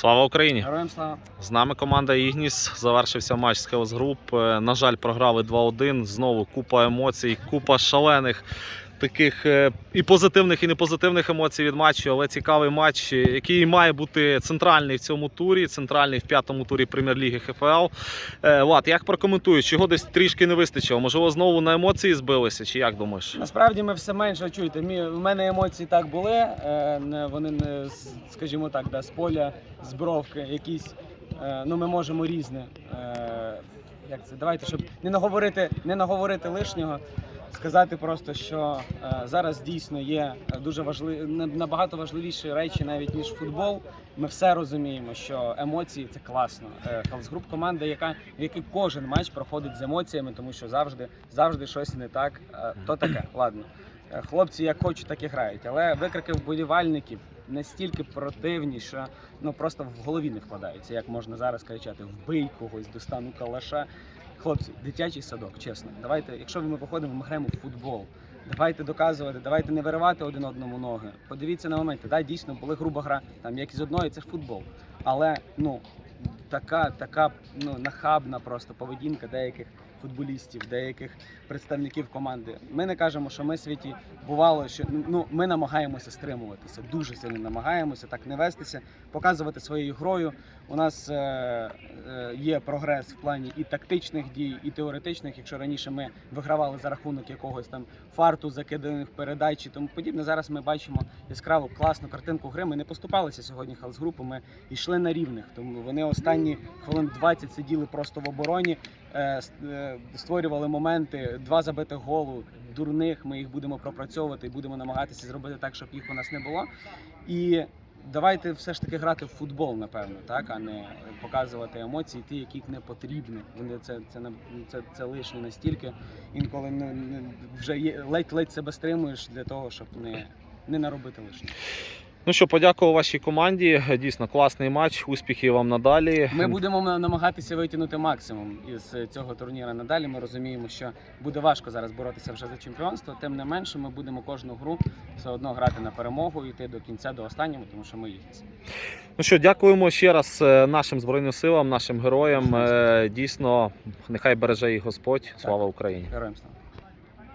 Слава Україні! Героям слава. З нами команда Ігніс. Завершився матч з Хелс Груп. Е, На жаль, програли 2-1. Знову купа емоцій, купа шалених таких е, і позитивних, і непозитивних емоцій від матчу. Але цікавий матч, який має бути центральний в цьому турі, центральний в п'ятому турі прем'єр-ліги ХФЛ. Е, Влад, як прокоментуєш, чого десь трішки не вистачило? Можливо, знову на емоції збилися, чи як думаєш? Насправді ми все менше чуєте. Мі, в мене емоції так були. Е, вони не скажімо так, да, з поля, з бровки, якісь. Ну, ми можемо різне. Як це? Давайте, щоб не наговорити, не наговорити лишнього. Сказати просто, що е, зараз дійсно є дуже важливі, набагато важливіші речі навіть ніж футбол. Ми все розуміємо, що емоції це класно. Хелсгруп команда, яка в кожен матч проходить з емоціями, тому що завжди, завжди щось не так. Е, То таке, ладно. Е, Хлопці як хочуть, так і грають. Але викрики вболівальників настільки противні, що ну просто в голові не вкладаються. Як можна зараз кричати Вбий когось, достану калаша. Хлопці, дитячий садок, чесно. Давайте, якщо ми виходимо, ми граємо в футбол. Давайте доказувати, давайте не виривати один одному ноги. Подивіться на моменти. Да, дійсно, були груба гра, там як із одної, це футбол. Але ну така, така ну нахабна просто поведінка деяких футболістів, деяких представників команди. Ми не кажемо, що ми світі бувало, що ну ми намагаємося стримуватися, дуже сильно намагаємося так не вестися, показувати своєю грою. У нас е, е, є прогрес в плані і тактичних дій, і теоретичних. Якщо раніше ми вигравали за рахунок якогось там фарту, закиданих передач і тому подібне. Зараз ми бачимо яскраву класну картинку гри. Ми не поступалися сьогодні хелс-групу, Ми йшли на рівних. Тому вони останні хвилин 20 сиділи просто в обороні, е, е, створювали моменти, два забитих голу, дурних. Ми їх будемо пропрацьовувати і будемо намагатися зробити так, щоб їх у нас не було. І давайте все ж таки грати в футбол, напевно, так, а не показувати емоції, ті, які не потрібні. Вони це, це, це, це лишнє настільки. Інколи не, не, вже є, ледь-ледь себе стримуєш для того, щоб не, не наробити лишнього. Ну що, подякував вашій команді. Дійсно класний матч. Успіхів вам надалі. Ми будемо намагатися витягнути максимум із цього турніру надалі. Ми розуміємо, що буде важко зараз боротися вже за чемпіонство. Тим не менше, ми будемо кожну гру все одно грати на перемогу, йти до кінця, до останнього, тому що ми їхні. Ну що, дякуємо ще раз е, нашим збройним силам, нашим героям. Е, Дійсно, нехай береже їх Господь. Слава Україні! Героям слава.